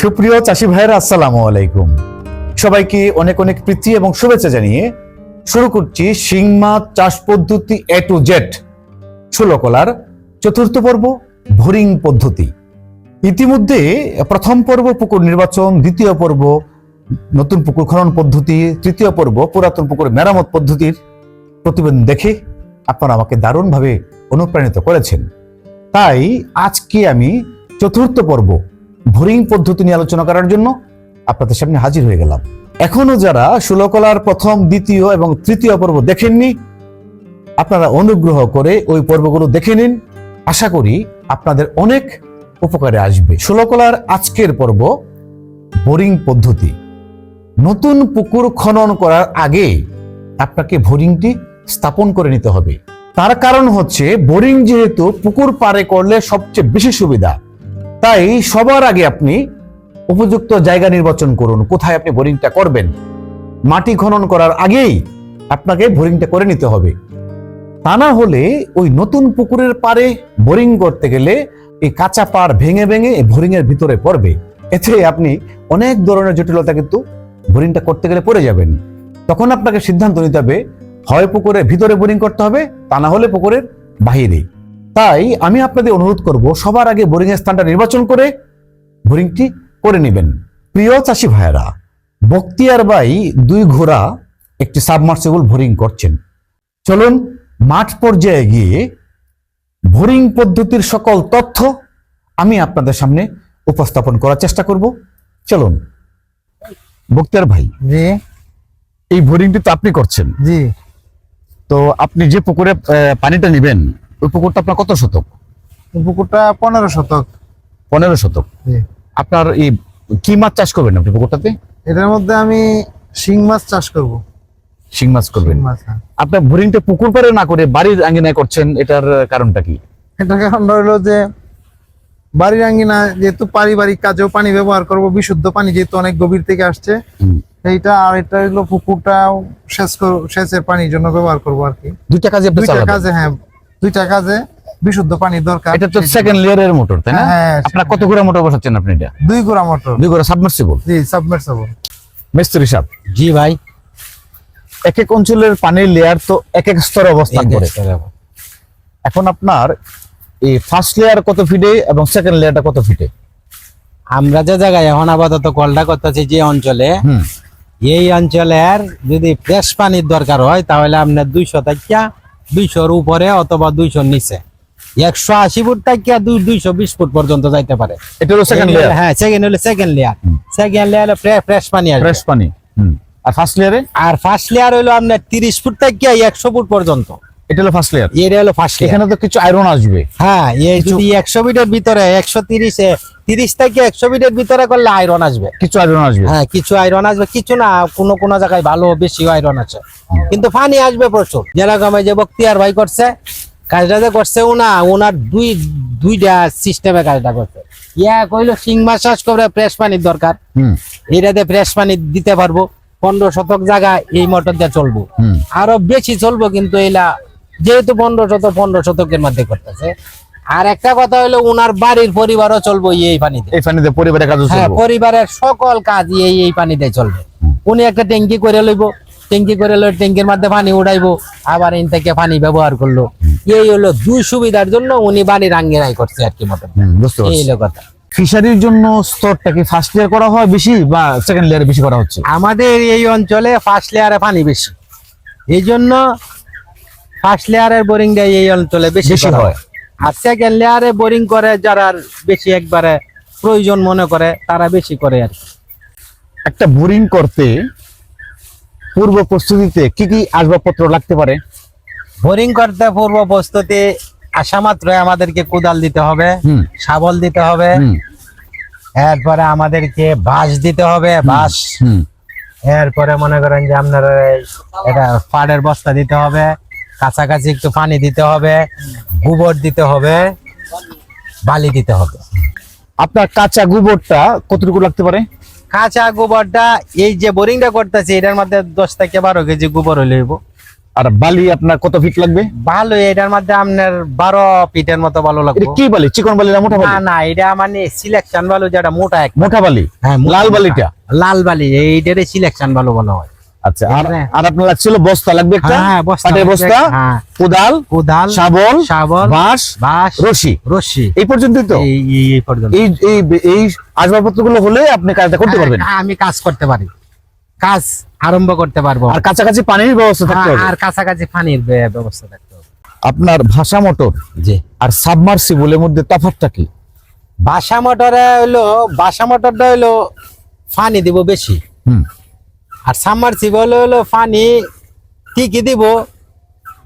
সুপ্রিয় চাষি ভাইয়েরা, আসসালামু আলাইকুম। সবাইকে অনেক অনেক প্রীতি এবং শুভেচ্ছা জানিয়ে শুরু করছি সিংমা চাষ পদ্ধতি এ টু জেড ষোলকলার চতুর্থ পর্ব, ভোরিং পদ্ধতি। ইতিমধ্যে প্রথম পর্ব পুকুর নির্বাচন, দ্বিতীয় পর্ব নতুন পুকুর খনন পদ্ধতি, তৃতীয় পর্ব পুরাতন পুকুর মেরামত পদ্ধতির প্রতিবেদন দেখে আপনারা আমাকে দারুণভাবে অনুপ্রাণিত করেছেন। তাই আজকে আমি চতুর্থ পর্ব বোরিং পদ্ধতি নিয়ে আলোচনা করার জন্য আপনাদের সামনে হাজির হয়ে গেলাম। এখনও যারা ষোলকলার প্রথম, দ্বিতীয় এবং তৃতীয় পর্ব দেখেননি, আপনারা অনুগ্রহ করে ওই পর্বগুলো দেখে নিন। আশা করি আপনাদের অনেক উপকারে আসবে। ষোলকলার আজকের পর্ব বোরিং পদ্ধতি। নতুন পুকুর খনন করার আগে আপনাকে বোরিংটি স্থাপন করে নিতে হবে। তার কারণ হচ্ছে বোরিং যেহেতু পুকুর পারে করলে সবচেয়ে বেশি সুবিধা। তাই সবার আগে আপনি উপযুক্ত জায়গা নির্বাচন করুন। কোথায় আপনি বোরিংটা করবেন? মাটি খনন করার আগেই আপনাকে বোরিংটা করে নিতে হবে। তা না হলে ওই নতুন পুকুরের পাড়ে বোরিং করতে গেলে এই কাঁচা পাড় ভেঙে ভেঙে বোরিং এর ভিতরে পড়বে। এতে আপনি অনেক ধরনের জটিলতা কিন্তু বোরিংটা করতে গেলে পড়ে যাবেন। তখন আপনাকে সিদ্ধান্ত নিতে হবে, হয় পুকুরের ভিতরে বোরিং করতে হবে, তা না হলে পুকুরের বাহিরে। তাই আমি আপনাদের অনুরোধ করব সবার আগে বোরিং এর স্থানটা নির্বাচন করে বোরিংটি করে নেবেন। প্রিয় চাষি ভাইয়েরা বক্তিয়ার বাই দুই ঘোড়া একটি সাবমার্সেবল বোরিং করছেন। চলুন মাঠ পর্যায়ে গিয়ে বোরিং পদ্ধতির সকল তথ্য আমি আপনাদের সামনে উপস্থাপন করার চেষ্টা করব। চলুন বক্তিয়ার ভাই জি। এই বোরিংটি তো আপনি করছেন। জি। তো আপনি যে পুকুরে পানিটা নেবেন ওই পুকুরটা আপনার কত শতক? পুকুরটা পনেরো শতক। পনেরো শতক। আপনার এই কি মাছ চাষ করবেন আপনি পুকুরটাতে? এটার মধ্যে আমি শিং মাছ চাষ করব। শিং মাছ করবেন। হ্যাঁ। আপনার বোরিংটা পুকুর পাড়ে না করে বাড়ির আঙ্গিনায় করছেন এটার কারণটা কি? এটা কারণ হলো যে বাড়ির আঙ্গিনা যেহেতু পারিবারিক কাজেও পানি ব্যবহার করব বিশুদ্ধ পানি যেহেতু অনেক গভীর থেকে আসছে। এইটা আর এটা হলো পুকুরটা সেচ সেচের পানির জন্য ব্যবহার করব আর কি। দুইটা কাজে দুইটা কাজে হ্যাঁ। দুইটা কাজে বিশুদ্ধ পানির দরকার। এটা তো সেকেন্ড লেয়ারের মোটর তাই না? হ্যাঁ, আপনার কত করে মোটর বসাচ্ছেন আপনি এটা? দুই গোড়া মোটর দুই করে সাবমার্সিবল জি সাবমার্সিবল মিস্ত্রি সাহেব। জি ভাই। এক এক অঞ্চলের পানির লেয়ার তো এক এক স্তরে অবস্থান করে। এখন আপনার এই ফার্স্ট লেয়ার কত ফিটে এবং সেকেন্ড লেয়ারটা কত ফিটে আমরা যে জায়গায় এখন আপাতত কলটা করতেছি যে অঞ্চলে এই অঞ্চলের যদি ফ্রেশ পানির দরকার হয় তাহলে আপনার দুইশো টাকা দুইশোর উপরে অথবা দুইশোর নিচে। একশো আশি ফুট দুই দুইশো বিশ ফুট পর্যন্ত যাইতে পারে। এটা হলো সেকেন্ড লেয়ার হ্যাঁ সেকেন্ড হলো second layer second layer fresh পানি আর ফ্রেশ পানি আর ফার্স্ট লেয়ারে আর ফার্স্ট লেয়ার হলো আপনার তিরিশ ফুট থেকে একশো ফুট পর্যন্ত। এটা হলো ফার্স্ট লেয়ার এটা হলো ফার্স্ট এখানে তো কিছু আয়রন আসবে। হ্যাঁ এই যদি একশো ফিটের ভিতরে একশো তিরিশে তিরিশ থেকে একশো ফিটের ভিতরে করলে আয়রন আসবে। কিছু আয়রন আসবে। হ্যাঁ কিছু আয়রন আসবে। কিছু না কোনো কোনো জায়গায় ভালো বেশি আয়রন আছে। কিন্তু পানি আসবে প্রচুর। যেরকম এই যে বক্তিয়ার ভাই করছে কাজটা যে করছে উনা ওনার দুই দুইটা সিস্টেমে কাজটা করছে। ইয়া কইলো শিং মাছ চাষ করে ফ্রেশ পানির দরকার। হুম। এটাতে ফ্রেশ পানি দিতে পারব। পনেরো শতক জায়গা এই মোটর দিয়ে চলবো। হুম। আরও বেশি চলবো কিন্তু এলা যেহেতু পনেরো শত পনেরো শতকের মধ্যে করতেছে। আর একটা কথা হলো উনার বাড়ির পরিবারও চলবো এই পানিতে। এই পানিতে পরিবারের কাজও হ্যাঁ পরিবারের সকল কাজ এই এই পানিতে চলবে। উনি একটা ট্যাঙ্কি করে লইব। ট্যাঙ্কি করে লই ট্যাঙ্কির মধ্যে পানি উড়াইবো। আবার ইন থেকে পানি ব্যবহার করল। এই হলো দুই সুবিধার জন্য উনি বাড়ির আঙ্গিনাই করছে আর কি হুম, বুঝতে এই হলো কথা। ফিশারির জন্য স্তরটা কি ফার্স্ট লেয়ার করা হয় বেশি বা সেকেন্ড লেয়ারে বেশি করা হচ্ছে? আমাদের এই অঞ্চলে ফার্স্ট লেয়ারে পানি বেশি। এই জন্য ফার্স্ট লেয়ারের বোরিং দেয় এই অঞ্চলে বেশি বেশি হয়। আর সেকেন্ড লেয়ারে বোরিং করে যারা বেশি একবারে প্রয়োজন মনে করে তারা বেশি করে আর একটা বোরিং করতে পূর্ব প্রস্তুতিতে কি কি আসবাবপত্র লাগতে পারে? বোরিং করতে পূর্ব প্রস্তুতি আসা মাত্র আমাদেরকে কোদাল দিতে হবে শাবল দিতে হবে এরপরে আমাদেরকে বাঁশ দিতে হবে বাঁশ। এরপরে মনে করেন যে আপনার এটা পাড়ের বস্তা দিতে হবে কাছাকাছি একটু পানি দিতে হবে গোবর দিতে হবে বালি দিতে হবে। আপনার কাঁচা গোবরটা কতটুকু লাগতে পারে? কাঁচা গোবরটা এই যে বোরিংটা করতেছে এটার মধ্যে দশ থেকে বারো কেজি গোবর হইব। আর বালি আপনার কত ফিট লাগবে? ভালো এটার মধ্যে আপনার বারো ফিটের মতো ভালো লাগবে। কি বালি? চিকন বালি না মোটা না বালি? না এটা মানে সিলেকশন ভালো যেটা মোটা এক মোটা বালি? হ্যাঁ লাল বালিটা? লাল বালি এইটারে সিলেকশন ভালো ভালো হয়। আচ্ছা আর। আর আপনার লাগছিল বস্তা লাগবে একটা? পাটের বস্তা কোদাল কোদাল শাবল শাবল বাঁশ বাঁশ রশি। রশি। এই পর্যন্তই তো? এই এই- এই পর্যন্ত। এই এই এই হলে আপনি কাজটা করতে পারবেন। আমি কাজ করতে পারি। কাজ আরম্ভ করতে পারব। আর কাছাকাছি পানির ব্যবস্থা থাকতে হ্যাঁ, হবে। আর কাছাকাছি পানির ব্যবস্থা থাকতে হবে। আপনার ভাষা মোটর জি। আর সাবমার্সিবলের মধ্যে তফাৎটা কি? বাসা মোটরে হইল বাসা মোটরটা হইল পানি দিব বেশি। হুম। আর সাবমার্সিবল হলো পানি ঠিকই দিব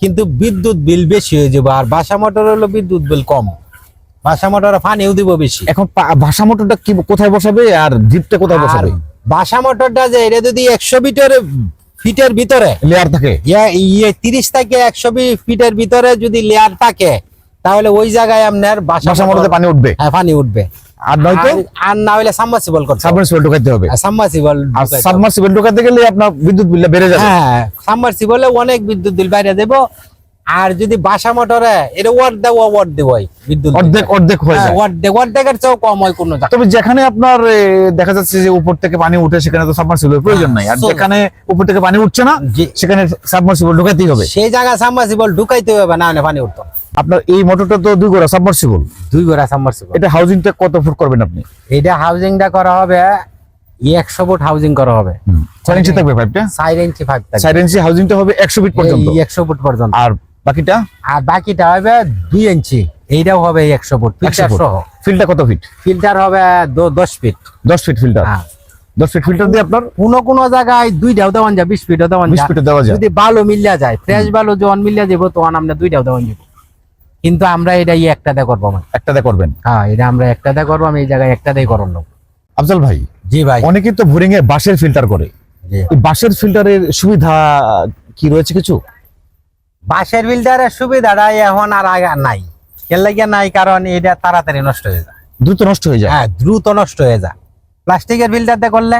কিন্তু বিদ্যুৎ বিল বেশি হয়ে যাবে আর বাসা মোটর হলো বিদ্যুৎ বিল কম। বাসা মোটরে পানিও দিব বেশি। এখন ভাষা মোটরটা কি কোথায় বসাবে আর ডিপটা কোথায় বসাবে? বাসা মোটরটা যে এটা যদি একশো ফিটের ফিটের ভিতরে লেয়ার থাকে? ইয়ে- তিরিশ থেকে একশো বিশ ফিটের ভিতরে যদি লেয়ার থাকে তাহলে ওই জায়গায় আপনার বাসা ভাষা মোটরে মোটর পানি উঠবে? হ্যাঁ, পানি উঠবে। আর নয়তো আর- না হলে সাবমার্সিবল করতে সাবমার্সিবল ঢোকাইতে হবে। সাবমার্সিবল আর সাবমার্সিবল ঢোকাতে গেলে আপনার বিদ্যুৎ বিলটা বেড়ে যাবে। হ্যাঁ সাবমার্সিবলে অনেক বিদ্যুৎ বিল বাইরে দেব। আর যদি বাসা মোটরে এটা বিদ্যুৎ অর্ধেক অর্ধেক হয়ে হ্যাঁ, যায়। অর্ধেক অর্ধেকের চেয়েও কম হয় কোনো তবে যেখানে আপনার দেখা যাচ্ছে যে উপর থেকে পানি উঠে সেখানে তো সাবমার্সিবল প্রয়োজন নাই। আর যেখানে উপর থেকে পানি উঠছে না সেখানে সাবমার্সিবল ঢোকাতেই হবে। সেই জায়গায় সাবমার্সিবল ঢুকাইতে হবে না হলে পানি উঠতো। আপনার এই মোটরটা তো দুই গোড়া সাবমার্সিবল দুই গোড়া সাবমার্সিবল এটা হাউজিংটা কত ফুট করবেন আপনি? এটা হাউজিংটা করা হবে একশো ফুট হাউজিং করা হবে। চার ইঞ্চি থাকবে পাইপটা চার ইঞ্চি ফাইভ চার ইঞ্চি হাউজিংটা হবে একশো ফিট পর্যন্ত? একশো ফুট পর্যন্ত। আর বাকিটা? আর বাকিটা হবে দুই ইঞ্চি। এইটাও হবে একশো ফুট ফিল্টার সহ ফিল্টার কত ফিট ফিল্টার হবে দশ ফিট দশ ফিট ফিল্টার হ্যাঁ। দশ ফিট ফিল্টার দিয়ে আপনার? কোন কোন জায়গায় দুইটাও দেওয়ান যায় বিশ ফিটও দেওয়ান বিশ যায়। দেওয়া যদি ভালো মিলিয়া যায় ফ্রেশ ভালো যখন মিলিয়া যাব তখন আমরা দুইটাও দেওয়ান যাব। কিন্তু আমরা এটা এই একটাতে করব মানে একটাতে করবেন? হ্যাঁ এটা আমরা একটাতে করব আমি এই জায়গায় একটাতেই করব। আফজাল ভাই জি ভাই। অনেকে তো বোরিং এ বাঁশের ফিল্টার করে। বাঁশের ফিল্টারের সুবিধা কি রয়েছে কিছু? বাঁশের ফিল্টারের সুবিধাটা এখন আর আগে নাই। এর লাগে নাই কারণ এটা তাড়াতাড়ি নষ্ট হয়ে যায়। দ্রুত নষ্ট হয়ে যায়? হ্যাঁ দ্রুত নষ্ট হয়ে যায়। প্লাস্টিকের ফিল্টারতে করলে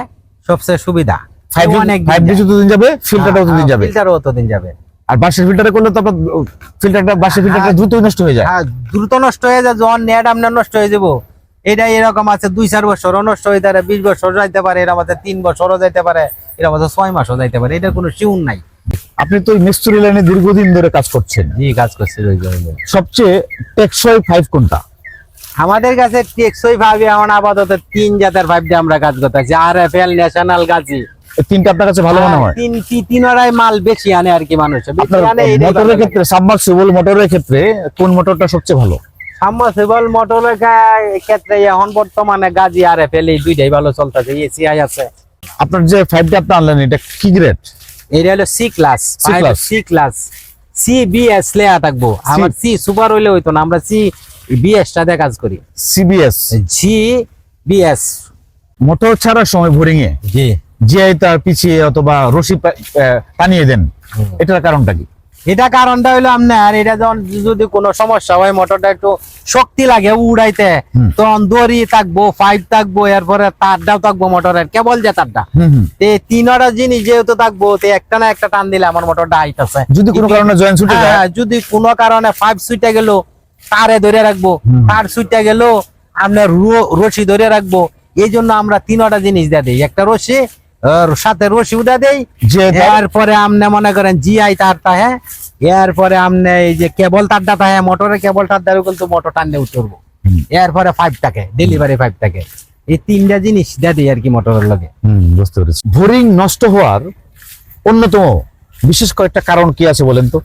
সবচেয়ে সুবিধা। ফাইভ অনেক যতদিন যাবে ফিল্টারটাও ততদিন যাবে। ফিল্টারও ততদিন যাবে। আর বাসের ফিল্টারে করলে তো আপনার ফিল্টারটা বাঁশের ফিল্টারটা হ্যাঁ। দ্রুত নষ্ট হয়ে যায়। হ্যাঁ দ্রুত নষ্ট হয়ে যায় যখন নেট আপনার নষ্ট হয়ে যাব। এটা এরকম আছে দুই চার বছর নষ্ট হইতে পারে বিশ বছর যাইতে পারে এর মধ্যে তিন বছরও যাইতে পারে এর মধ্যে ছয় মাসও যাইতে পারে এটার কোনো শিউন নাই। আপনি তো মিস্ত্রি লাইনে দীর্ঘদিন ধরে কাজ করছেন। জি কাজ করছে ওই জন্য। সবচেয়ে টেকসই ফাইভ কোনটা? আমাদের কাছে টেকসই ভাবে এখন আপাতত তিন জাতের ভাব দিয়ে আমরা কাজ করতেছি আর এফ এল ন্যাশনাল গাছি তিনটা আপনার কাছে ভালো মনে হয়? তিন তি- তিনরাই মাল বেশি আনে আর কি মানুষ। মোটরের ক্ষেত্রে সাবমার্সিবল মোটরের ক্ষেত্রে কোন মোটরটা সবচেয়ে ভালো? সাবমার্সিবল মোটরের ক্ষেত্রে এখন বর্তমানে গাজি আর এফ এল দুইটাই ভালো চলতেছে এসিআই আছে। আপনার যে ফাইভটা আপনি আনলেন এটা কি গ্রেড এটা হলো C class C class C BS layer থাকব। আমার সি সুপার হইলে হইতো না আমরা সি বিএস টাতে কাজ করি। সিবিএস জি বিএস মোটর ছাড়ার সময় বোরিং এ জি। জিআই তার পিছিয়ে অথবা রশি টানিয়ে দেন এটার কারণটা কি? এটা কারণটা হইল আপনার এটা যখন যদি কোনো সমস্যা হয় মোটরটা একটু শক্তি লাগে উড়াইতে তখন দড়ি থাকব পাইপ থাকব এরপরে তারটাও থাকব মোটরের কেবল যে তারটা। তিনটা জিনিস যেহেতু থাকব তে একটা না একটা টান দিলে আমার মোটরটা আইতাছে। যদি কোনো কারণে জয়েন্ট ছুটে যায়? হ্যাঁ, যদি কোনো কারণে পাইপ সুইটে গেল তারে ধরে রাখব। তার সুইটে গেল আপনার রশি ধরে রাখব। এই জন্য আমরা তিনটা জিনিস দিয়ে দিই। একটা রশি সাথে রশি উঠা দেই। যে এরপরে আপনি মনে করেন জিআই তারটা হ্যাঁ? এরপরে আপনি এই যে কেবল তারটা হ্যাঁ মোটরের কেবল তার দ্বারা কিন্তু মোটর টানলে উঠবো। এরপরে পাইপটাকে ডেলিভারি পাইপটাকে। এই তিনটা জিনিস দিয়ে দিই আর কি মোটরের লগে। বুঝতে পেরেছি। বোরিং নষ্ট হওয়ার অন্যতম বিশেষ কয়েকটা কারণ কি আছে বলেন তো?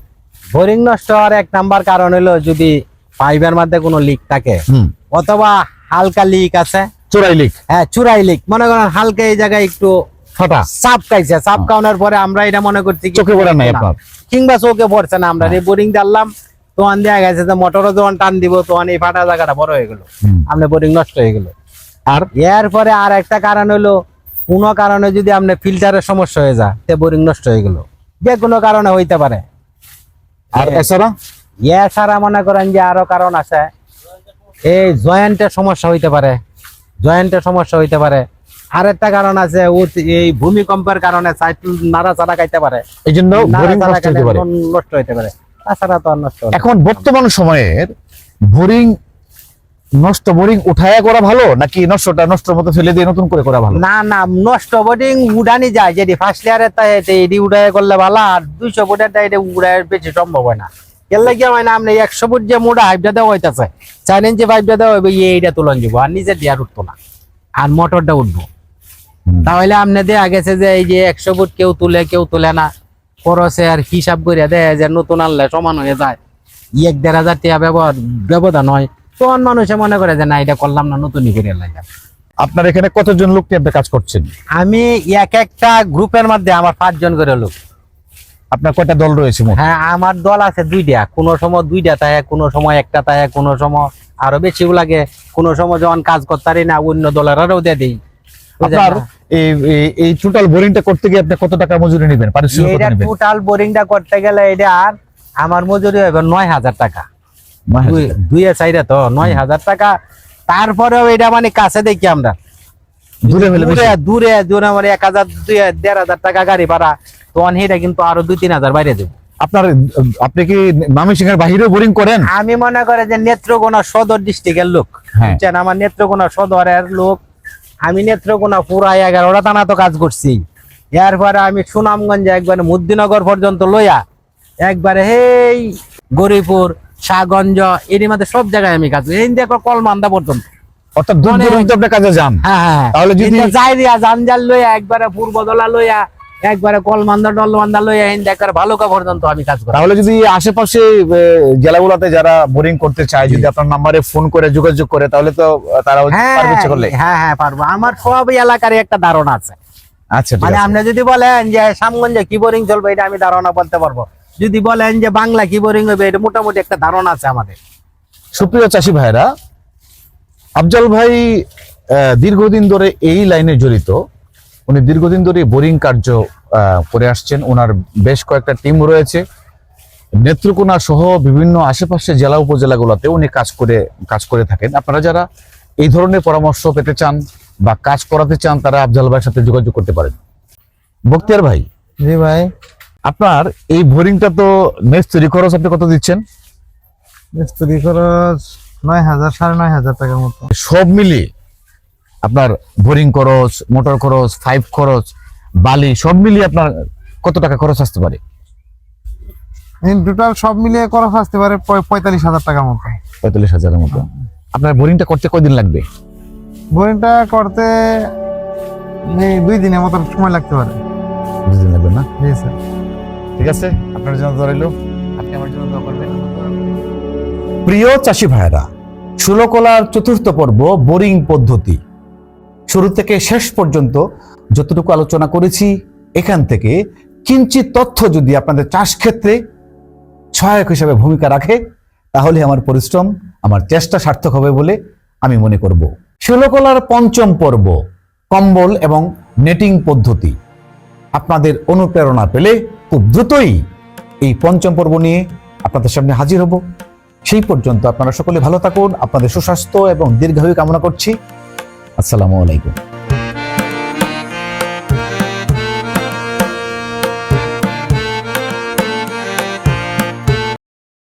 বোরিং নষ্ট হওয়ার এক নাম্বার কারণ হলো যদি পাইপের মধ্যে কোনো লিক থাকে অথবা হালকা লিক আছে। চোরাই লিক হ্যাঁ চুরাই লিক মনে করেন হালকা এই জায়গায় একটু ফাটা? চাপ খাইছে চাপ খাওয়ানোর পরে আমরা এটা মনে করছি কি- চোখে পড়ে নাই আপনার? কিংবা চোখে পড়ছে না আমরা বোরিং দেখা গেছে যে মোটরও যখন টান দিব এই ফাটা জায়গাটা বড় হয়ে গেল। বোরিং নষ্ট হয়ে গেল। আর? এরপরে আর একটা কারণ হলো কোনো কারণে যদি আপনি ফিল্টারের সমস্যা হয়ে যায় তে বোরিং নষ্ট হয়ে গেল। যে কোনো কারণে হইতে পারে। আর এছাড়া? এছাড়া মনে করেন যে আরও কারণ আছে। এই জয়েন্টের সমস্যা হইতে পারে। জয়েন্টের সমস্যা হইতে পারে। আর একটা কারণ আছে এই ভূমিকম্পের কারণে নাড়া চাড়া খাইতে পারে। এই জন্য বোরিং নষ্ট নষ্ট হইতে পারে। তাছাড়া তো আর নষ্ট এখন বর্তমান সময়ের বোরিং নষ্ট বোরিং উঠায়া করা ভালো নাকি নষ্টটা নষ্টর মতো ফেলে দিয়ে নতুন করে করা ভালো? না না নষ্ট বোর্ডিং উড়ানি যায় যেটি ফার্স্ট ইয়ারের তাই এটি উড়াই করলে ভালো আর দুইশো ফুটের তাই এটা উড়াই বেশি সম্ভব হয় না। এর লাগে হয় না আপনি একশো ফুট যে মোটা হাইপটা দেওয়া হইতেছে চার ইঞ্চি পাইপটা দেওয়া হইবে এইটা তুলন যাব আর নিজের দিয়ে আর উঠতো না। আর মোটরটা উঠবো। তাহলে আপনি দেয়া গেছে যে এই যে একশো ফুট কেউ তুলে কেউ তুলে না। খরচে আর হিসাব করে দেয় যে নতুন আনলে সমান হয়ে যায়। এক দেড় হাজার টাকা ব্যবহার ব্যবধান হয়। তখন মানুষে মনে করে যে না এটা করলাম না নতুনই করে লাগে আপনার এখানে কতজন লোক নিয়ে আপনি কাজ করছেন? আমি এক একটা গ্রুপের মধ্যে আমার পাঁচজন করে লোক। আপনার কয়টা দল রয়েছে হ্যাঁ আমার দল আছে দুইটা। কোন সময় দুইটা তাই কোন সময় একটা তাই কোন সময় আরও বেশি লাগে। কোন সময় যখন কাজ করতে পারি না অন্য দলের আরও দিয়ে দিই। আপনার এই টোটাল বোরিংটা করতে গিয়ে আপনি কত টাকা মজুরি নেবেন? এটা টোটাল বোরিংটা করতে গেলে এটা আর আমার মজুরি হবে নয় হাজার টাকা। দুই- সাইডে তো নয় হাজার টাকা। তারপরেও এটা মানে কাছে দেখি আমরা। দূরে। দূরে দূরে দূরে আমার এক হাজার দুই দেড় হাজার টাকা গাড়ি ভাড়া। তখন এটা কিন্তু আরও দুই তিন হাজার বাইরে দেবো আপনার আপনি কি ময়মনসিংহের বাহিরেও বোরিং করেন? আমি মনে করে যে নেত্রকোনা সদর ডিস্ট্রিক্টের লোক। হ্যাঁ। বুঝছেন? আমার নেত্রকোনা সদরের লোক আমি নেত্রকোনা পুরা এগারোটা টানা তো কাজ করছি। এরপরে আমি সুনামগঞ্জে একবার মুদ্দিনগর পর্যন্ত লইয়া একবারে হেই গরিপুর শাহগঞ্জ এর মধ্যে সব জায়গায় আমি কাজ করি। এই দেখো কলমান্দা পর্যন্ত। অর্থাৎ দূর দূরান্ত কাজে যান। হ্যাঁ হ্যাঁ। তাহলে যদি- যাই দিয়া জানজাল লইয়া একবারে পূর্বদলা লইয়া একবারে কলমান্দা ডলমান্দা লইয়া এই একবারে ভালুকা পর্যন্ত আমি কাজ করি। তাহলে যদি আশেপাশে জেলাগুলোতে যারা বোরিং করতে চায় যদি আপনার নাম্বারে ফোন করে যোগাযোগ করে তাহলে তো তারা হ্যাঁ পারবে ইচ্ছে করলে। হ্যাঁ হ্যাঁ পারব। আমার সব এলাকার একটা ধারণা আছে। আচ্ছা মানে। আপনি যদি বলেন যে সামগঞ্জে কি বোরিং চলবে? এটা আমি ধারণা বলতে পারব। যদি বলেন যে বাংলা কি বোরিং হবে? এটা মোটামুটি একটা ধারণা আছে আমাদের। সুপ্রিয় চাষি ভাইরা আফজল ভাই দীর্ঘদিন ধরে এই লাইনে জড়িত। উনি দীর্ঘদিন ধরে বোরিং কার্য করে আসছেন। ওনার বেশ কয়েকটা টিম রয়েছে। নেত্রকোনা সহ বিভিন্ন আশেপাশে জেলা উপজেলাগুলোতে উনি কাজ করে কাজ করে থাকেন। আপনারা যারা এই ধরনের পরামর্শ পেতে চান বা কাজ করাতে চান তারা আফজাল ভাইয়ের সাথে যোগাযোগ করতে পারেন। বক্তিয়ার ভাই জি ভাই। আপনার এই বোরিংটা তো মিস্ত্রি খরচ আপনি কত দিচ্ছেন? মিস্ত্রি খরচ নয় হাজার সাড়ে নয় হাজার টাকার মতো। সব মিলিয়ে আপনার বোরিং খরচ মোটর খরচ ফাইভ খরচ বালি সব মিলিয়ে আপনার কত টাকা খরচ আসতে পারে? টোটাল সব মিলিয়ে খরচ আসতে পারে পঁয়তাল্লিশ হাজার টাকার মতো। পঁয়তাল্লিশ হাজারের মতো। আপনার বোরিংটা করতে কয়দিন লাগবে? বোরিংটা করতে দুই দিনের মতো সময় লাগতে পারে। দুদিন লাগবে না? জি স্যার। ঠিক আছে? আপনার জন্য ধরাইলো আপনি আমার জন্য দোয়া করবেন। প্রিয় চাষি ভাইরা ষোলকলার চতুর্থ পর্ব বোরিং পদ্ধতি। শুরু থেকে শেষ পর্যন্ত যতটুকু আলোচনা করেছি, এখান থেকে কিঞ্চিত তথ্য যদি আপনাদের চাষ ক্ষেত্রে সহায়ক হিসাবে ভূমিকা রাখে, তাহলে আমার পরিশ্রম, আমার চেষ্টা সার্থক হবে বলে আমি মনে করব। ষোলকলার পঞ্চম পর্ব, কম্বল এবং নেটিং পদ্ধতি। আপনাদের অনুপ্রেরণা পেলে খুব দ্রুতই এই পঞ্চম পর্ব নিয়ে আপনাদের সামনে হাজির হব। সেই পর্যন্ত আপনারা সকলে ভালো থাকুন, আপনাদের সুস্বাস্থ্য এবং দীর্ঘায়ু কামনা করছি। আসসালামু আলাইকুম।